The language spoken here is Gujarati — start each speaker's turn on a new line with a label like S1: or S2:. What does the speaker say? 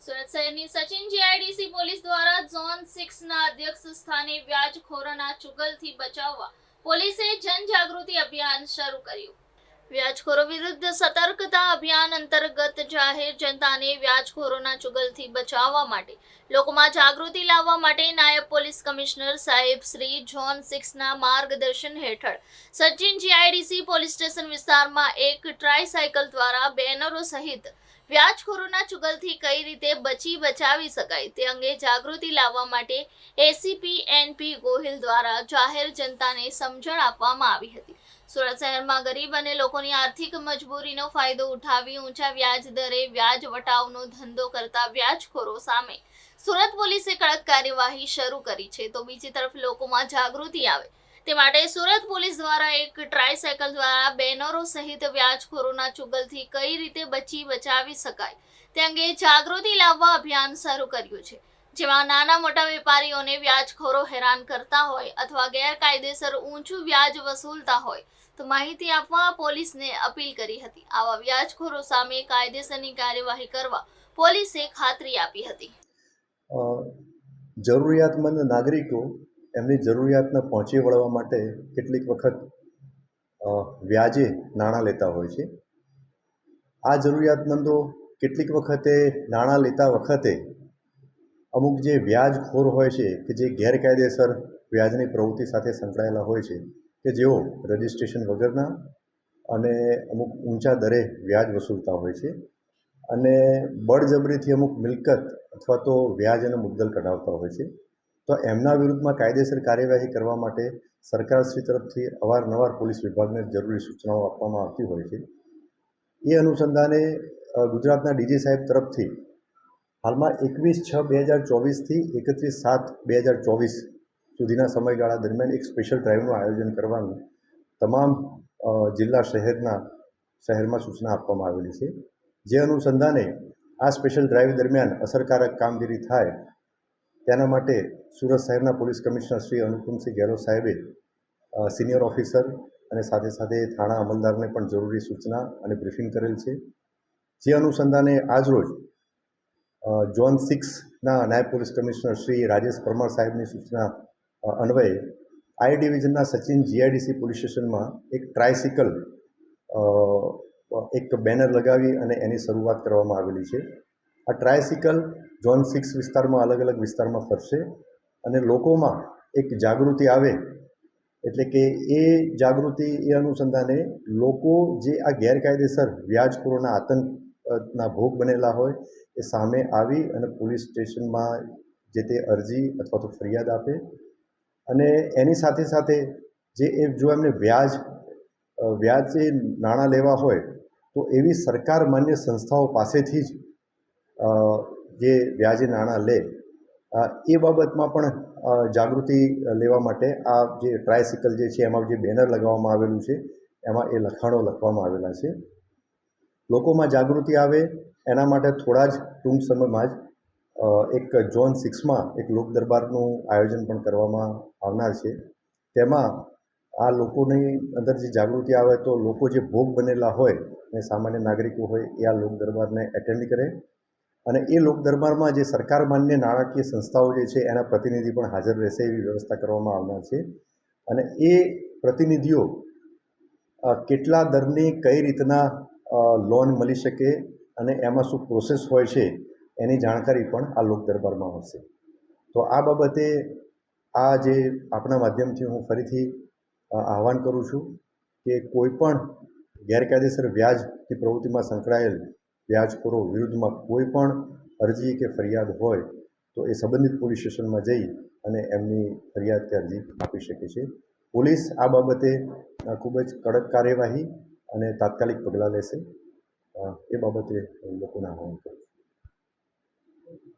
S1: સુરત શહેરની Sachin G I D C police દ્વારા ઝોન સિક્સ ના અધ્યક્ષ સ્થાને વ્યાજખોરોના ચુગલથી બચાવવા પોલીસે જનજાગૃતિ અભિયાન શરૂ કર્યું. વ્યાજખોરો વિરુદ્ધ સતર્કતા અભિયાન અંતર્ગત જાહેર જનતાને વ્યાજખોરોના ચુગલથી બચાવવા માટે, લોકોમાં જાગૃતિ લાવવા માટે નાયબ પોલીસ કમિશનર સાહેબ શ્રી ઝોન સિક્સના માર્ગદર્શન હેઠળ સચિન જીઆઈડીસી પોલીસ સ્ટેશન વિસ્તારમાં એક ટ્રાયસાયકલ દ્વારા બેનરો સહિત વ્યાજખોરોના ચુગલથી કઈ રીતે બચી બચાવી શકાય તે અંગે જાગૃતિ લાવવા માટે એસીપી એનપી ગોહિલ દ્વારા જાહેર જનતાને સમજણ આપવામાં આવી હતી. સુરત શહેરમાં ગરીબ અને લોકોની આર્થિક મજબૂરીનો ફાયદો ઉઠાવી ઊંચા વ્યાજ દરે વ્યાજ વટાવનો ધંધો કરતા વ્યાજખોરો સામે. સુરત પોલીસે કડક કાર્યવાહી શરૂ કરી છે તો બીજી તરફ લોકોમાં જાગૃતિ આવે. તે માટે સુરત પોલીસ દ્વારા એક ટ્રાયસાયકલ દ્વારા બેનરો સહિત વ્યાજખોરોના ચુગલથી કઈ રીતે બચી બચાવી શકાય તે અંગે જાગૃતિ લાવવા અભિયાન શરૂ કર્યું છે. જેમાં નાના મોટા વેપારીઓને વ્યાજખોરો હેરાન કરતા હોય અથવા ગેરકાયદેસર ઊંચું વ્યાજ વસૂલતા હોય, તો માહિતી આપવા પોલીસને અપીલ કરી હતી. આવા વ્યાજખોરો સામે કાયદેસરની કાર્યવાહી કરવા પોલીસે ખાતરી આપી હતી.
S2: જરૂરિયાતમંદ નાગરિકો એમની જરૂરિયાતને પહોંચી વળવા માટે કેટલીક વખત વ્યાજે નાણાં લેતા હોય છે. આ જરૂરિયાતમંદો કેટલીક વખતે નાણાં લેતા વખતે અમુક જે વ્યાજખોર હોય છે, કે જે ગેરકાયદેસર વ્યાજની પ્રવૃત્તિ સાથે સંકળાયેલા હોય છે, કે જેઓ રજિસ્ટ્રેશન વગરના અને અમુક ઊંચા દરે વ્યાજ વસૂલતા હોય છે અને બળજબરીથી અમુક મિલકત અથવા તો વ્યાજ અને મુદ્દલ કઢાવતા હોય છે, તો એમના વિરુદ્ધમાં કાયદેસર કાર્યવાહી કરવા માટે સરકારશ્રી તરફથી અવારનવાર પોલીસ વિભાગને જરૂરી સૂચનાઓ આપવામાં આવતી હોય છે. એ અનુસંધાને ગુજરાતના ડીજી સાહેબ તરફથી હાલમાં એકવીસ છ બે હજાર ચોવીસથી એકત્રીસ સાત બે હજાર ચોવીસ સુધીના સમયગાળા દરમિયાન એક સ્પેશિયલ ડ્રાઈવનું આયોજન કરવાનું તમામ જિલ્લા શહેરના, શહેરમાં સૂચના આપવામાં આવેલી છે. જે અનુસંધાને આ સ્પેશિયલ ડ્રાઈવ દરમિયાન અસરકારક કામગીરી થાય તેના માટે સુરત શહેરના પોલીસ કમિશનર શ્રી અનુપમસિંહ ગેહલોત સાહેબે સિનિયર ઓફિસર અને સાથે સાથે થાણા અમલદારને પણ જરૂરી સૂચના અને બ્રિફિંગ કરેલ છે. જે અનુસંધાને આજરોજ ઝોન સિક્સના નાયબ પોલીસ કમિશનર શ્રી રાજેશ પરમાર સાહેબની સૂચના અન્વયે આઈ ડિવિઝનના સચિન જીઆઈડીસી પોલીસ સ્ટેશનમાં એક ટ્રાયસિકલ એક બેનર લગાવી અને એની શરૂઆત કરવામાં આવેલી છે. આ ટ્રાયસિકલ ઝોન સિક્સ વિસ્તારમાં અલગ અલગ વિસ્તારમાં ફરશે અને લોકોમાં એક જાગૃતિ આવે એટલે કે એ જાગૃતિ એ અનુસંધાને લોકો જે આ ગેરકાયદેસર વ્યાજખોરોના આતંક ના ભોગ બનેલા હોય એ સામે આવી અને પોલીસ સ્ટેશનમાં જે તે અરજી અથવા તો ફરિયાદ આપે. અને એની સાથે સાથે જે એ જો એમને વ્યાજ વ્યાજ એ નાણાં લેવા હોય, તો એવી સરકાર માન્ય સંસ્થાઓ પાસેથી જ જે વ્યાજે નાણાં લે એ બાબતમાં પણ જાગૃતિ લેવા માટે આ જે ટ્રાયસિકલ જે છે, એમાં જે બેનર લગાવવામાં આવેલું છે, એમાં એ લખાણો લખવામાં આવેલા છે. લોકોમાં જાગૃતિ આવે, એના માટે થોડા જ ટૂંક સમયમાં જ એક ઝોન સિક્સમાં એક લોક દરબારનું આયોજન પણ કરવામાં આવનાર છે. તેમાં આ લોકોની અંદર જે જાગૃતિ આવે તો લોકો જે ભોગ બનેલા હોય અને સામાન્ય નાગરિકો હોય એ આ લોક દરબારને એટેન્ડ કરે. અને એ લોક દરબારમાં જે સરકાર માન્ય નાણાકીય સંસ્થાઓ જે છે એના પ્રતિનિધિ પણ હાજર રહેશે એવી વ્યવસ્થા કરવામાં આવનાર છે. અને એ પ્રતિનિધિઓ કેટલા દરની કઈ રીતના લોન મળી શકે અને એમાં શું પ્રોસેસ હોય છે એની જાણકારી પણ આ લોક દરબારમાં હશે તો આ બાબતે આ જે આપણા માધ્યમથી હું ફરીથી આહવાન કરું છું કે કોઈ પણ ગેરકાયદેસર વ્યાજની પ્રવૃત્તિમાં સંકળાયેલ વ્યાજખોરો વિરુદ્ધમાં કોઈ પણ અરજી કે ફરિયાદ હોય તો એ સંબંધિત પોલીસ સ્ટેશનમાં જઈ અને એમની ફરિયાદ કે અરજી આપી શકે છે. પોલીસ આ બાબતે ખૂબ જ કડક કાર્યવાહી અને તાત્કાલિક પગલાં લેશે. એ બાબતે લોકોને આહવાન કરું